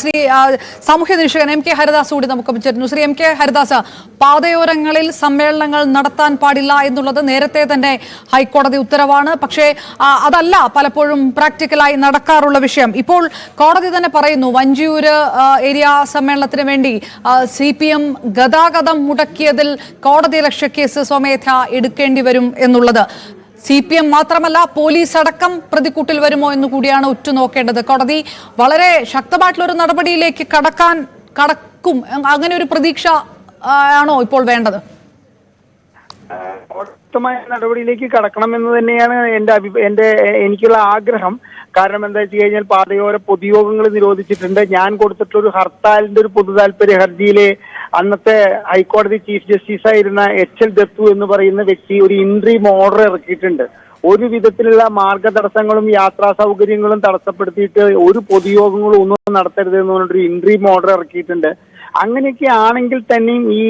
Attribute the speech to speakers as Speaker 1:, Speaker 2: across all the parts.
Speaker 1: ശ്രീ സാമൂഹ്യ നിരീക്ഷകൻ M K Haridas കൂടി നമുക്ക് ചേരുന്നു ശ്രീ എം കെ ഹരിദാസ് പാതയോരങ്ങളിൽ സമ്മേളനങ്ങൾ നടത്താൻ പാടില്ല എന്നുള്ളത് നേരത്തെ തന്നെ ഹൈക്കോടതി ഉത്തരവാണ്. പക്ഷേ അതല്ല പലപ്പോഴും പ്രാക്ടിക്കലായി നടക്കാറുള്ള വിഷയം. ഇപ്പോൾ കോടതി തന്നെ പറയുന്നു വഞ്ചിയൂര് ഏരിയ സമ്മേളനത്തിന് വേണ്ടി സി പി എം ഗതാഗതം മുടക്കിയതിൽ കോടതി ലക്ഷ്യക്കേസ് സ്വമേധ എടുക്കേണ്ടി വരും എന്നുള്ളത്. സി പി എം മാത്രമല്ല പോലീസ് അടക്കം പ്രതിക്കൂട്ടിൽ വരുമോ എന്ന് കൂടിയാണ് ഉറ്റുനോക്കേണ്ടത്. കോടതി വളരെ ശക്തമായിട്ടുള്ള ഒരു നടപടിയിലേക്ക് കടക്കാൻ കടക്കും. അങ്ങനെ ഒരു പ്രതീക്ഷ ആണോ ഇപ്പോൾ വേണ്ടത്?
Speaker 2: ശക്തമായ നടപടിയിലേക്ക് കടക്കണം കടക്കണമെന്ന് തന്നെയാണ് എന്റെ എന്റെ എനിക്കുള്ള ആഗ്രഹം. കാരണം എന്താ വെച്ച് കഴിഞ്ഞാൽ പാതയോര പൊതുയോഗങ്ങൾ നിരോധിച്ചിട്ടുണ്ട്. ഞാൻ കൊടുത്തിട്ടുള്ള ഒരു ഹർത്താലിന്റെ ഒരു പൊതു താല്പര്യ ഹർജിയിലെ അന്നത്തെ ഹൈക്കോടതി ചീഫ് ജസ്റ്റിസ് ആയിരുന്ന എച്ച് എൽ ദത്തു എന്ന് പറയുന്ന വ്യക്തി ഒരു ഇൻട്രീം ഓർഡർ ഇറക്കിയിട്ടുണ്ട്. ഒരു വിധത്തിലുള്ള മാർഗ തടസ്സങ്ങളും യാത്രാ സൗകര്യങ്ങളും തടസ്സപ്പെടുത്തിയിട്ട് ഒരു പൊതുയോഗങ്ങളും ഒന്നും നടത്തരുത് എന്ന് പറഞ്ഞിട്ടൊരു ഇൻട്രീം ഓർഡർ ഇറക്കിയിട്ടുണ്ട്. അങ്ങനെയൊക്കെ ആണെങ്കിൽ തന്നെയും ഈ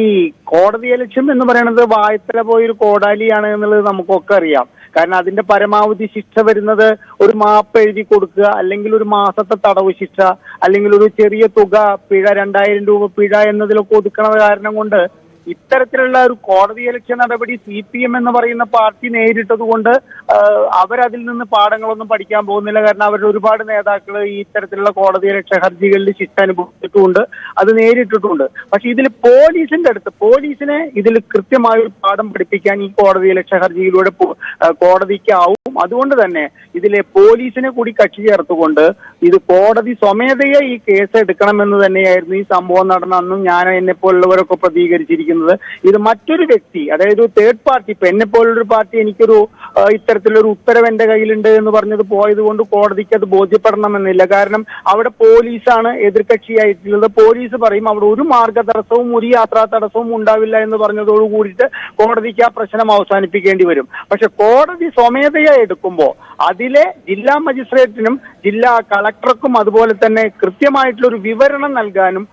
Speaker 2: കോടതി അലക്ഷ്യം എന്ന് പറയുന്നത് വായത്തല പോയൊരു കോടാലിയാണ് എന്നുള്ളത് നമുക്കൊക്കെ അറിയാം. കാരണം അതിന്റെ പരമാവധി ശിക്ഷ വരുന്നത് ഒരു മാപ്പ് എഴുതി കൊടുക്കുക അല്ലെങ്കിൽ ഒരു മാസത്തെ തടവ് ശിക്ഷ അല്ലെങ്കിൽ ഒരു ചെറിയ തുക പിഴ രണ്ടായിരം രൂപ പിഴ എന്നതിലൊക്കെ ഒതുക്കണത് കാരണം കൊണ്ട് ഇത്തരത്തിലുള്ള ഒരു കോടതി ഇലക്ഷൻ നടപടി സി പി എം എന്ന് പറയുന്ന പാർട്ടി നേരിട്ടത് കൊണ്ട് അവരതിൽ നിന്ന് പാഠങ്ങളൊന്നും പഠിക്കാൻ പോകുന്നില്ല. കാരണം അവരുടെ ഒരുപാട് നേതാക്കൾ ഈ ഇത്തരത്തിലുള്ള കോടതി ഇലക്ഷൻ ഹർജികളിൽ ശിക്ഷ അനുഭവിച്ചിട്ടുമുണ്ട് അത് നേരിട്ടിട്ടുണ്ട്. പക്ഷെ ഇതിൽ പോലീസിന്റെ അടുത്ത് പോലീസിനെ ഇതിൽ കൃത്യമായ ഒരു പാഠം പഠിപ്പിക്കാൻ ഈ കോടതി ഇലക്ഷൻ ഹർജിയിലൂടെ കോടതിക്കാവും. അതുകൊണ്ട് തന്നെ ഇതിലെ പോലീസിനെ കൂടി കക്ഷി ചേർത്തുകൊണ്ട് ഇത് കോടതി സ്വമേധയെ ഈ കേസ് എടുക്കണമെന്ന് തന്നെയായിരുന്നു ഈ സംഭവം നടന്ന അന്നും ഞാൻ എന്നെ പോലുള്ളവരൊക്കെ പ്രതികരിച്ചിരിക്കുന്നത്. ഇത് മറ്റൊരു വ്യക്തി അതായത് തേർഡ് പാർട്ടി ഇപ്പൊ എന്നെ പോലുള്ളൊരു പാർട്ടി എനിക്കൊരു ഇത്തരത്തിലൊരു ഉത്തരവ് എന്റെ കയ്യിലുണ്ട് എന്ന് പറഞ്ഞത് പോയത് കൊണ്ട് കോടതിക്ക് അത് ബോധ്യപ്പെടണമെന്നില്ല. കാരണം അവിടെ പോലീസാണ് എതിർകക്ഷിയായിട്ടുള്ളത്. പോലീസ് പറയും അവിടെ ഒരു മാർഗ തടസ്സവും ഒരു യാത്രാ തടസ്സവും ഉണ്ടാവില്ല എന്ന് പറഞ്ഞതോട് കൂടിയിട്ട് കോടതിക്ക് ആ പ്രശ്നം അവസാനിപ്പിക്കേണ്ടി വരും. പക്ഷെ കോടതി സ്വമേധയാ എടുക്കുമ്പോൾ അതിലെ ജില്ലാ മജിസ്ട്രേറ്റിനും ജില്ലാ കളക്ടർക്കും അതുപോലെ തന്നെ കൃത്യമായിട്ടുള്ള ഒരു വിവരണം നൽകാനും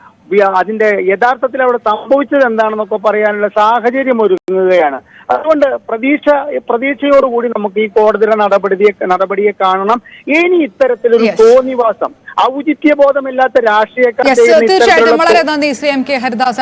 Speaker 2: അതിന്റെ യഥാർത്ഥത്തിൽ അവിടെ സംഭവിച്ചത് എന്താണെന്നൊക്കെ പറയാനുള്ള സാഹചര്യം ഒരുങ്ങുകയാണ്. അതുകൊണ്ട് പ്രതീക്ഷ പ്രതീക്ഷയോടുകൂടി നമുക്ക് ഈ കോടതിയുടെ നടപടിയെ നടപടിയെ കാണണം. ഇനി ഇത്തരത്തിലൊരു. തോന്നിവാസം ഔചിത്യബോധമില്ലാത്ത രാഷ്ട്രീയക്കാർ
Speaker 1: തീർച്ചയായിട്ടും. വളരെ നന്ദി ശ്രീ എം കെ ഹരിദാസ്.